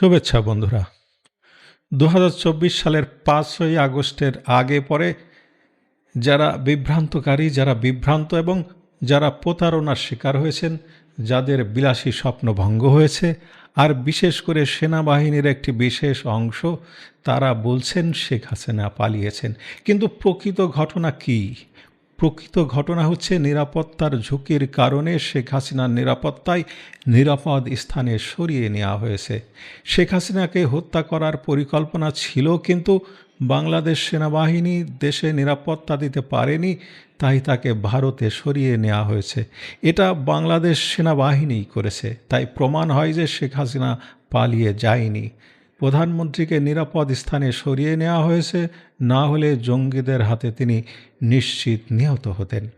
শুভেচ্ছা, বন্ধুরা। দু হাজার চব্বিশ সালের পাঁচই আগস্টের আগে পরে যারা বিভ্রান্তকারী, যারা বিভ্রান্ত এবং যারা প্রতারণার শিকার হয়েছেন, যাদের বিলাসী স্বপ্ন ভঙ্গ হয়েছে, আর বিশেষ করে সেনাবাহিনীর একটি বিশেষ অংশ, তারা বলছেন, শেখ হাসিনা পালিয়েছেন। কিন্তু প্রকৃত ঘটনা কী? প্রকৃত ঘটনা হচ্ছে নিরাপত্তার ঝুঁকির কারণে শেখ হাসিনার নিরাপত্তায় নিরাপদ স্থানে সরিয়ে নেওয়া হয়েছে। শেখ হাসিনাকে হত্যা করার পরিকল্পনা ছিল কিন্তু বাংলাদেশ সেনাবাহিনী দেশে নিরাপত্তা দিতে পারেনি, তাই তাকে ভারতে সরিয়ে নেওয়া হয়েছে। এটা বাংলাদেশ সেনাবাহিনীই করেছে, তাই প্রমাণ হয় যে শেখ হাসিনা পালিয়ে যায়নি। প্রধানমন্ত্রীকে নিরাপদ স্থানে সরিয়ে নেওয়া হয়েছে, না হলে জঙ্গিদের হাতে তিনি নিশ্চিত নিহত হতেন।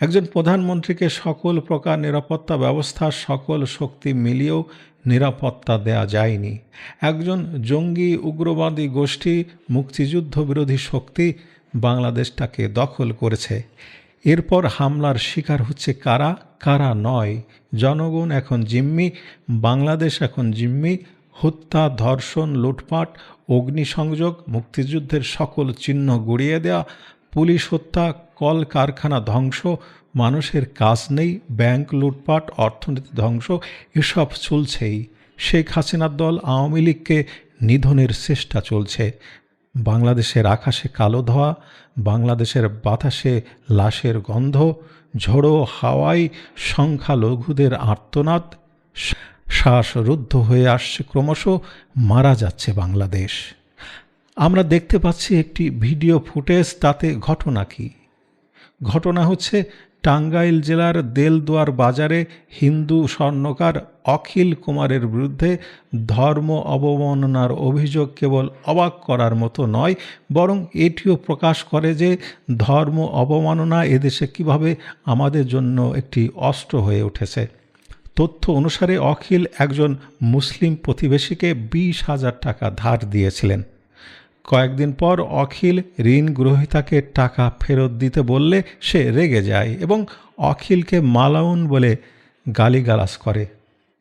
একজন প্রধানমন্ত্রীকে সকল প্রকার নিরাপত্তা ব্যবস্থা, সকল শক্তি মিলিয়েও নিরাপত্তা দেয়া যায়নি। একজন জঙ্গি উগ্রবাদী গোষ্ঠী, মুক্তিযুদ্ধ বিরোধী শক্তি বাংলাদেশটাকে দখল করেছে। এরপর হামলার শিকার হচ্ছে কারা? কারা নয়? জনগণ এখন জিম্মি, বাংলাদেশ এখন জিম্মি হত্যা, ধর্ষণ, লুটপাট, অগ্নিসংযোগ, মুক্তিযুদ্ধের সকল চিহ্ন গড়িয়ে দেওয়া পুলিশ হত্যা কল কারখানা ধ্বংস, মানুষের কাজ নেই, ব্যাংক লুটপাট, অর্থনীতি ধ্বংস, এসব চলছেই। শেখ হাসিনার দল আওয়ামী লীগকে নিধনের চেষ্টা চলছে। বাংলাদেশের আকাশে কালো ধোয়া, বাংলাদেশের বাতাসে লাশের গন্ধ, ঝোড়ো হাওয়ায় সংখ্যালঘুদের আর্তনাদ শ্বাসরুদ্ধ হয়ে আসছে, ক্রমশ মারা যাচ্ছে বাংলাদেশ। আমরা দেখতে পাচ্ছি একটি ভিডিও ফুটেজ, তাতে ঘটনা কি? ঘটনা হচ্ছে, টাঙ্গাইল জেলার দেলদুয়ার বাজারে হিন্দু স্বর্ণকার অখিল কুমারের বিরুদ্ধে ধর্ম অবমাননার অভিযোগ কেবল অবাক করার মতো নয়, বরং এটিও প্রকাশ করে যে ধর্ম অবমাননা এদেশে কীভাবে আমাদের জন্য একটি অস্ত্র হয়ে উঠেছে। তথ্য অনুসারে অখিল একজন মুসলিম প্রতিবেশীকে বিশ হাজার টাকা ধার দিয়েছিলেন। কয়েকদিন পর অখিল ঋণ গ্রহীতাকে টাকা ফেরত দিতে বললে সে রেগে যায় এবং অখিলকে মালাউন বলে গালিগালাজ করে।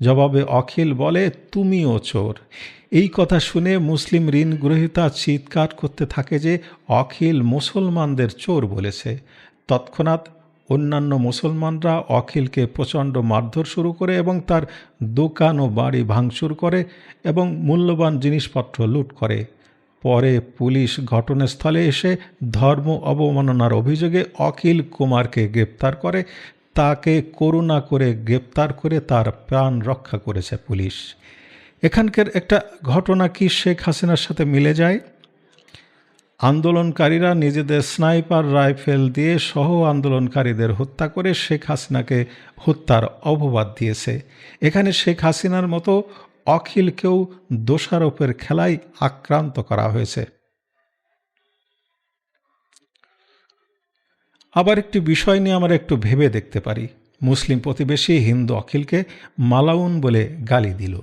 জবাবে অখিল বলে, তুমিও চোর। এই কথা শুনে মুসলিম ঋণ গ্রহীতা চিৎকার করতে থাকে যে অখিল মুসলমানদের চোর বলেছে। তৎক্ষণাৎ অন্যান্য মুসলমানরা অখিলকে প্রচণ্ড মারধর শুরু করে এবং তার দোকান ও বাড়ি ভাঙচুর করে এবং মূল্যবান জিনিসপত্র লুট করে। পরে পুলিশ ঘটনাস্থলে এসে ধর্ম অবমাননার অভিযোগে অখিল কুমারকে গ্রেপ্তার করে। তাকে করুণা করে গ্রেপ্তার করে তার প্রাণ রক্ষা করেছে পুলিশ। এখানকার একটা ঘটনা কি শেখ হাসিনার সাথে মিলে যায়? আন্দোলনকারীরা নিজেদের স্নাইপার রাইফেল দিয়ে সহ আন্দোলনকারীদের হত্যা করে শেখ হাসিনাকে হত্যার অপবাদ দিয়েছে। এখানে শেখ হাসিনার মতো অখিলকেও দোষারোপের খেলায় আক্রান্ত করা হয়েছে। আবার একটি বিষয় নিয়ে আমরা একটু ভেবে দেখতে পারি। মুসলিম প্রতিবেশী হিন্দু অখিলকে মালাউন বলে গালি দিল।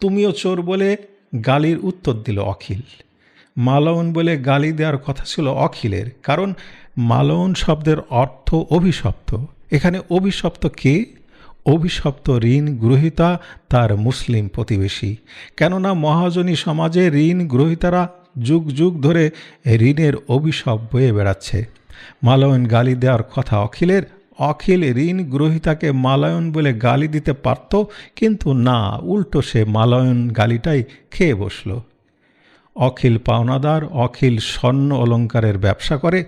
তুমিও চোর বলে গালির উত্তর দিল অখিল। মালাউন বলে গালি দেওয়ার কথা ছিল অখিলের, কারণ মালাউন শব্দের অর্থ অভিশপ্ত। এখানে অভিশপ্ত কে? অভিশপ্ত ঋণ গ্রহিতা তার মুসলিম প্রতিবেশী। কেননা মহাজনী সমাজে ঋণ গ্রহিতারা যুগ যুগ ধরে ঋণের অভিশপ বয়ে বেড়াচ্ছে। মালায়ন গালি দেওয়ার কথা অখিলের, অখিল ঋণ গ্রহিতাকে মালায়ন বলে গালি দিতে পারত, কিন্তু না, উল্টো সে মালায়ন গালিটাই খেয়ে বসল। অখিল পাওনাদার, অখিল স্বর্ণ অলঙ্কারের ব্যবসা করে,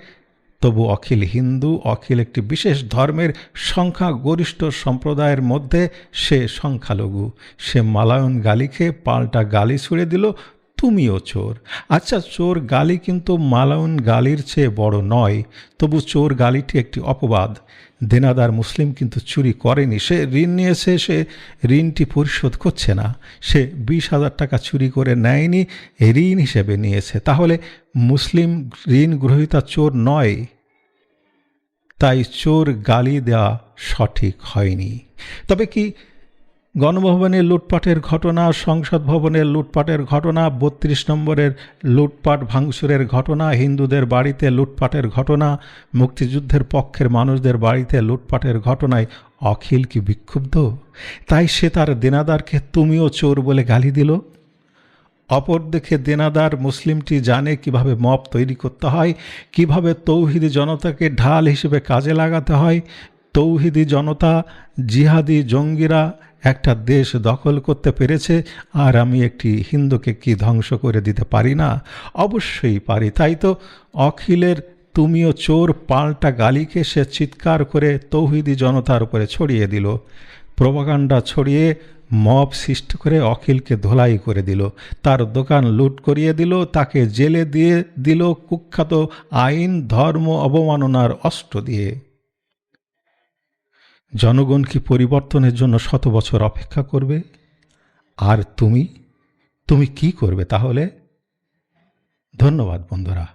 তবু অখিল হিন্দু, অখিল একটি বিশেষ ধর্মের সংখ্যা গরিষ্ঠ সম্প্রদায়ের মধ্যে সে সংখ্যালঘু। সে মালায়ন গালি খেয়ে পাল্টা গালি ছুঁড়ে দিল তুমিও চোর। আচ্ছা চোর গালি কিন্তু মালাউন গালির চেয়ে বড় নয়, তবু চোর গালিটি একটি অপবাদ। দেনাদার মুসলিম কিন্তু চুরি করেনি, সে ঋণ নিয়েছে, সে ঋণটি পরিশোধ করছে না। সে বিশ হাজার টাকা চুরি করে নেয়নি, ঋণ হিসেবে নিয়েছে। তাহলে মুসলিম ঋণ গ্রহীতা চোর নয়, তাই চোর গালি দেওয়া সঠিক হয়নি। তবে কি গণভবনের লুটপাটের ঘটনা, সংসদ ভবনের লুটপাটের ঘটনা, বত্রিশ নম্বরের লুটপাট ভাঙচুরের ঘটনা, হিন্দুদের বাড়িতে লুটপাটের ঘটনা, মুক্তিযুদ্ধের পক্ষের মানুষদের বাড়িতে লুটপাটের ঘটনায় অখিল কি বিক্ষুব্ধ? তাই সে তার দেনাদারকে তুমিও চোর বলে গালি দিল। অপরদিকে দেনাদার মুসলিমটি জানে কীভাবে মপ তৈরি করতে হয়, কীভাবে তৌহিদি জনতাকে ঢাল হিসেবে কাজে লাগাতে হয় তৌহিদি জনতা, জিহাদি জঙ্গিরা একটা দেশ দখল করতে পেরেছে, আর আমি একটি হিন্দুকে কি ধ্বংস করে দিতে পারি না? অবশ্যই পারি, তাই তো অখিলের তুমিও চোর পাল্টা গালিকে সে চিৎকার করে তৌহিদি জনতার উপরে ছড়িয়ে দিল। প্রভাকাণ্ডা ছড়িয়ে মব সৃষ্টি করে অখিলকে ধোলাই করে দিল। তার দোকান লুট করিয়ে দিল, তাকে জেলে দিয়ে দিল কুখ্যাত আইন, ধর্ম, অবমাননার অস্ত্র দিয়ে। জনগণ কি পরিবর্তনের জন্য শত বছর অপেক্ষা করবে? আর তুমি? তুমি কি করবে তাহলে? ধন্যবাদ, বন্ধুরা।